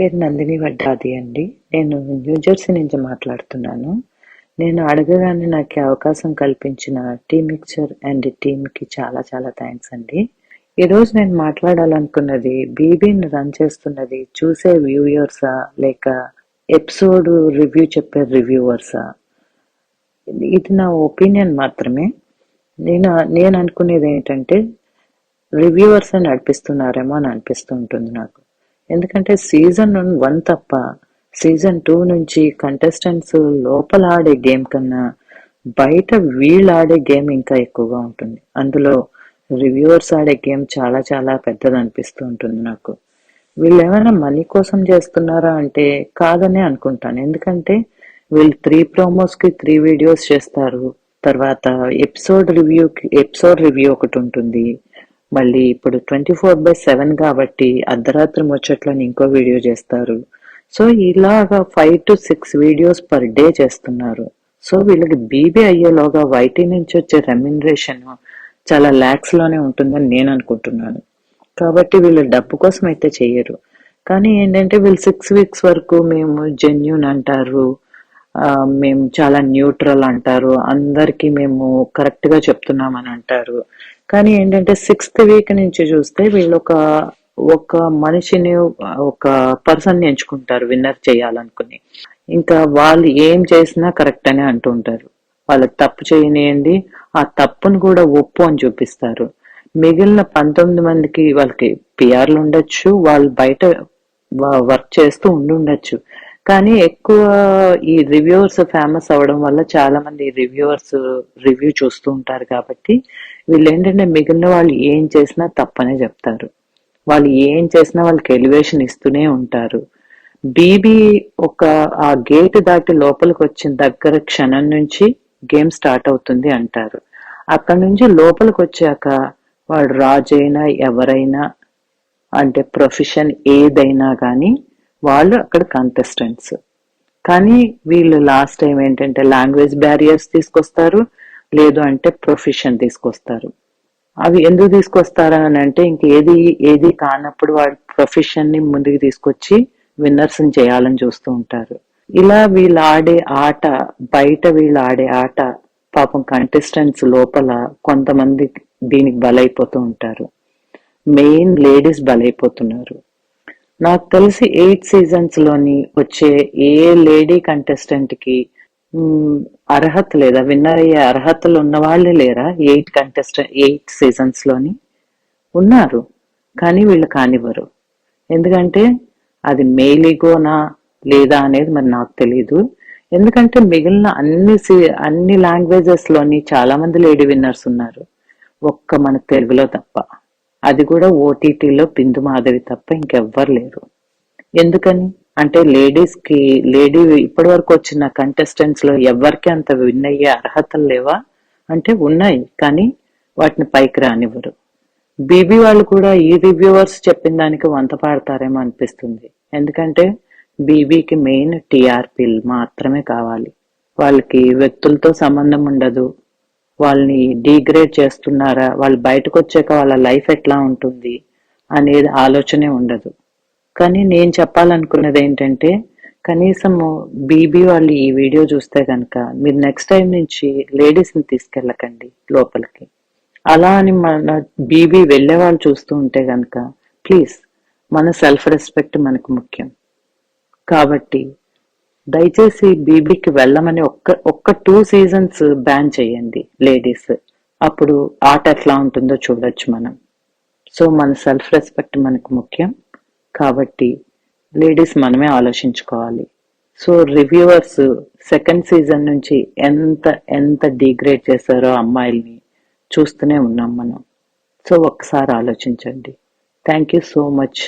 పేరు నందిని వడ్డాది అండి. నేను న్యూజెర్సీ నుంచి మాట్లాడుతున్నాను. నేను అడగగానే నాకు అవకాశం కల్పించిన టీ మిక్చర్ అండ్ టీమ్కి చాలా చాలా థ్యాంక్స్ అండి. ఈరోజు నేను మాట్లాడాలనుకున్నది బీబీని రన్ చేస్తున్నది చూసే వ్యూయర్సా లేక ఎపిసోడ్ రివ్యూ చెప్పే రివ్యూవర్సా ఇది నా ఒపీనియన్ మాత్రమే. నేను నేను అనుకునేది ఏంటంటే రివ్యూవర్స్ నడిపిస్తున్నారేమో అని అనిపిస్తూ ఉంటుంది నాకు. ఎందుకంటే సీజన్ వన్ తప్ప సీజన్ టూ నుంచి కంటెస్టెంట్స్ లోపల ఆడే గేమ్ కన్నా బయట వీళ్ళు ఆడే గేమ్ ఇంకా ఎక్కువగా ఉంటుంది. అందులో రివ్యూవర్స్ ఆడే గేమ్ చాలా చాలా పెద్దది అనిపిస్తూ ఉంటుంది నాకు. వీళ్ళు ఏమైనా మనీ కోసం చేస్తున్నారా అంటే కాదనే అనుకుంటాను. ఎందుకంటే వీళ్ళు త్రీ ప్రోమోస్కి త్రీ వీడియోస్ చేస్తారు. తర్వాత ఎపిసోడ్ రివ్యూకి ఎపిసోడ్ రివ్యూ ఒకటి ఉంటుంది. మళ్ళీ ఇప్పుడు ట్వంటీ ఫోర్ బై సెవెన్ కాబట్టి అర్ధరాత్రి ముచ్చట్లని ఇంకో వీడియో చేస్తారు. సో ఇలాగా five to six videos per day చేస్తున్నారు. సో వీళ్ళకి బీబీ అయ్యేలోగా వైటీ నుంచి వచ్చే రెమ్యునరేషన్ చాలా ల్యాక్స్లోనే ఉంటుందని నేను అనుకుంటున్నాను. కాబట్టి వీళ్ళు డబ్బు కోసం అయితే చెయ్యరు కానీ ఏంటంటే వీళ్ళు సిక్స్ వీక్స్ వరకు మేము జెన్యున్ అంటారు. మేము చాలా న్యూట్రల్ అంటారు. అందరికీ మేము కరెక్ట్గా చెప్తున్నామని అంటారు. కానీ ఏంటంటే సిక్స్త్ వీక్ నుంచి చూస్తే వీళ్ళు ఒక ఒక మనిషిని ఒక పర్సన్ ఎంచుకుంటారు విన్నర్ చేయాలనుకుని. ఇంకా వాళ్ళు ఏం చేసినా కరెక్ట్ అనే అంటుంటారు వాళ్ళకి తప్పు చేయనియండి ఆ తప్పును కూడా ఒప్పు అని చూపిస్తారు. మిగిలిన పంతొమ్మిది మందికి వాళ్ళకి పిఆర్లు ఉండొచ్చు వాళ్ళు బయట వర్క్ చేస్తూ ఉండి ఉండొచ్చు కానీ ఎక్కువ ఈ రివ్యూవర్స్ ఫేమస్ అవ్వడం వల్ల చాలా మంది రివ్యూవర్స్ రివ్యూ చూస్తూ ఉంటారు కాబట్టి వీళ్ళు ఏంటంటే మిగిలిన వాళ్ళు ఏం చేసినా తప్పనే చెప్తారు. వాళ్ళు ఏం చేసినా వాళ్ళకి ఎలివేషన్ ఇస్తూనే ఉంటారు. బీబీ ఒక ఆ గేట్ దాటి లోపలికి వచ్చిన దగ్గర క్షణం నుంచి గేమ్ స్టార్ట్ అవుతుంది అంటారు. అక్కడ నుంచి లోపలికి వచ్చాక వాడు రాజైనా ఎవరైనా అంటే ప్రొఫెషన్ ఏదైనా కానీ వాళ్ళు అక్కడ కంటెస్టెంట్స్ కానీ వీళ్ళు లాస్ట్ టైం ఏంటంటే లాంగ్వేజ్ బ్యారియర్స్ తీసుకొస్తారు లేదు అంటే ప్రొఫెషన్ తీసుకొస్తారు. అవి ఎందుకు తీసుకొస్తారా అని అంటే ఇంక ఏది ఏది కానప్పుడు వాడు ప్రొఫెషన్ని ముందుకు తీసుకొచ్చి విన్నర్స్ చేయాలని చూస్తూ ఉంటారు. ఇలా వీళ్ళు ఆడే ఆట బయట వీళ్ళు ఆడే ఆట పాపం కంటెస్టెంట్స్ లోపల కొంతమంది దీనికి బలైపోతూ ఉంటారు. మెయిన్ లేడీస్ బలైపోతున్నారు. నాకు తెలిసి ఎయిట్ సీజన్స్లోని వచ్చే ఏ లేడీ కంటెస్టెంట్కి అర్హత లేదా విన్నర్ అయ్యే అర్హతలు ఉన్న వాళ్ళే లేరా ఎయిట్ కంటెస్టెంట్ ఎయిట్ సీజన్స్లోని? ఉన్నారు కానీ వీళ్ళు కానివ్వరు. ఎందుకంటే అది మేలిగోనా లేదా అనేది మరి నాకు తెలియదు ఎందుకంటే మిగిలిన అన్ని సీ- అన్ని లాంగ్వేజెస్లోని చాలా మంది లేడీ విన్నర్స్ ఉన్నారు. ఒక్క మన తెలుగులో తప్ప. అది కూడా ఓటీటీలో బిందు మాధవి తప్ప ఇంకెవ్వరు లేరు. ఎందుకని? అంటే లేడీస్కి లేడీ ఇప్పటి వరకు వచ్చిన కంటెస్టెంట్స్లో ఎవరికి అంత విన్ అయ్యే అర్హతలు లేవా? అంటే ఉన్నాయి కానీ వాటిని పైకి రానివ్వరు. బీబీ వాళ్ళు కూడా ఈ రివ్యూవర్స్ చెప్పిన దానికి వంత పాడతారేమో అనిపిస్తుంది. ఎందుకంటే బీబీకి మెయిన్ టీఆర్పీలు మాత్రమే కావాలి. వాళ్ళకి వ్యక్తులతో సంబంధం ఉండదు. వాళ్ళని డీగ్రేడ్ చేస్తున్నారా? వాళ్ళు బయటకు వచ్చాక వాళ్ళ లైఫ్ ఎట్లా ఉంటుంది అనేది ఆలోచనే ఉండదు. కానీ నేను చెప్పాలనుకున్నది ఏంటంటే కనీసం బీబీ వాళ్ళు ఈ వీడియో చూస్తే కనుక మీరు నెక్స్ట్ టైం నుంచి లేడీస్ని తీసుకెళ్ళకండి లోపలికి. అలా అని మన బీబీ వెళ్ళే వాళ్ళు చూస్తూ ఉంటే కనుక ప్లీజ్ మన సెల్ఫ్ రెస్పెక్ట్ మనకు ముఖ్యం. కాబట్టి దయచేసి బీబీకి వెళ్ళమని ఒక్క ఒక్క టూ సీజన్స్ బ్యాన్ చేయండి లేడీస్ అప్పుడు ఆట ఎట్లా ఉంటుందో చూడొచ్చు మనం. సో మన సెల్ఫ్ రెస్పెక్ట్ మనకు ముఖ్యం. కాబట్టి లేడీస్ మనమే ఆలోచించుకోవాలి. సో రివ్యూవర్స్ సెకండ్ సీజన్ నుంచి ఎంత ఎంత డిగ్రేడ్ చేశారో అమ్మాయిల్ని చూస్తూనే ఉన్నాం మనం. సో ఒక్కసారి ఆలోచించండి. Thank you so much